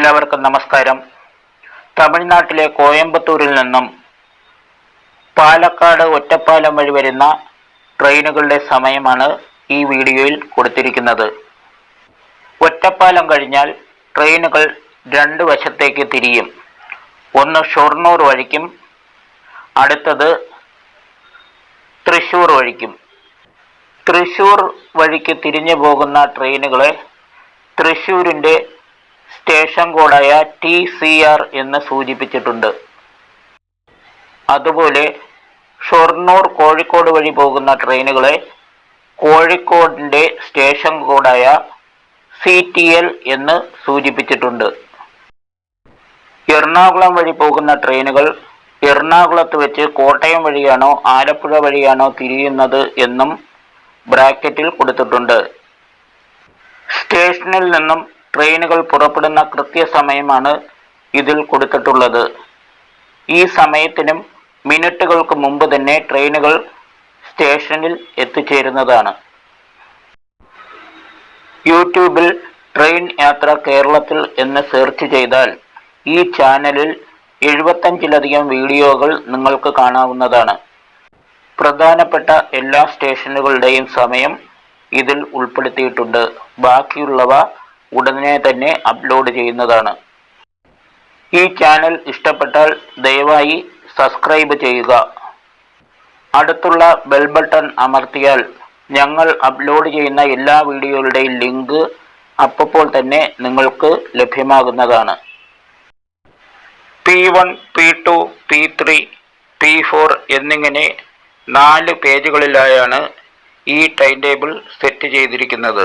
എല്ലാവർക്കും നമസ്കാരം. തമിഴ്നാട്ടിലെ കോയമ്പത്തൂരിൽ നിന്നും പാലക്കാട് ഒറ്റപ്പാലം വഴി വരുന്ന ട്രെയിനുകളുടെ സമയമാണ് ഈ വീഡിയോയിൽ കൊടുത്തിരിക്കുന്നത്. ഒറ്റപ്പാലം കഴിഞ്ഞാൽ ട്രെയിനുകൾ രണ്ട് വശത്തേക്ക് തിരിയും. ഒന്ന് ഷൊർണൂർ വഴിക്കും അടുത്തത് തൃശ്ശൂർ വഴിക്കും. തൃശ്ശൂർ വഴിക്ക് തിരിഞ്ഞു പോകുന്ന ട്രെയിനുകളെ തൃശ്ശൂരിന്റെ സ്റ്റേഷൻ കോഡായ ടി സി ആർ എന്ന് സൂചിപ്പിച്ചിട്ടുണ്ട്. അതുപോലെ ഷൊർണൂർ കോഴിക്കോട് വഴി പോകുന്ന ട്രെയിനുകളെ കോഴിക്കോടിന്റെ സ്റ്റേഷൻ കോഡായ സി ടി എൽ എന്ന് സൂചിപ്പിച്ചിട്ടുണ്ട്. എറണാകുളം വഴി പോകുന്ന ട്രെയിനുകൾ എറണാകുളത്ത് വെച്ച് കോട്ടയം വഴിയാണോ ആലപ്പുഴ വഴിയാണോ തിരിയുന്നത് എന്നും ബ്രാക്കറ്റിൽ കൊടുത്തിട്ടുണ്ട്. സ്റ്റേഷനിൽ നിന്നും ട്രെയിനുകൾ പുറപ്പെടുന്ന കൃത്യസമയമാണ് ഇതിൽ കൊടുത്തിട്ടുള്ളത്. ഈ സമയത്തിനും മിനിറ്റുകൾക്ക് മുമ്പ് തന്നെ ട്രെയിനുകൾ സ്റ്റേഷനിൽ എത്തിച്ചേരുന്നതാണ്. യൂട്യൂബിൽ ട്രെയിൻ യാത്ര കേരളത്തിൽ എന്ന് സെർച്ച് ചെയ്താൽ ഈ ചാനലിൽ എഴുപത്തഞ്ചിലധികം വീഡിയോകൾ നിങ്ങൾക്ക് കാണാവുന്നതാണ്. പ്രധാനപ്പെട്ട എല്ലാ സ്റ്റേഷനുകളുടെയും സമയം ഇതിൽ ഉൾപ്പെടുത്തിയിട്ടുണ്ട്. ബാക്കിയുള്ളവ ഉടനെ തന്നെ അപ്ലോഡ് ചെയ്യുന്നതാണ്. ഈ ചാനൽ ഇഷ്ടപ്പെട്ടാൽ ദയവായി സബ്സ്ക്രൈബ് ചെയ്യുക. അടുത്തുള്ള ബെൽ ബട്ടൺ അമർത്തിയാൽ ഞങ്ങൾ അപ്ലോഡ് ചെയ്യുന്ന എല്ലാ വീഡിയോകളുടെയും ലിങ്ക് അപ്പോൾ തന്നെ നിങ്ങൾക്ക് ലഭ്യമാകുന്നതാണ്. P one P two P three P four എന്നിങ്ങനെ നാല് പേജുകളിലായാണ് ഈ ടൈം ടേബിൾ സെറ്റ് ചെയ്തിരിക്കുന്നത്.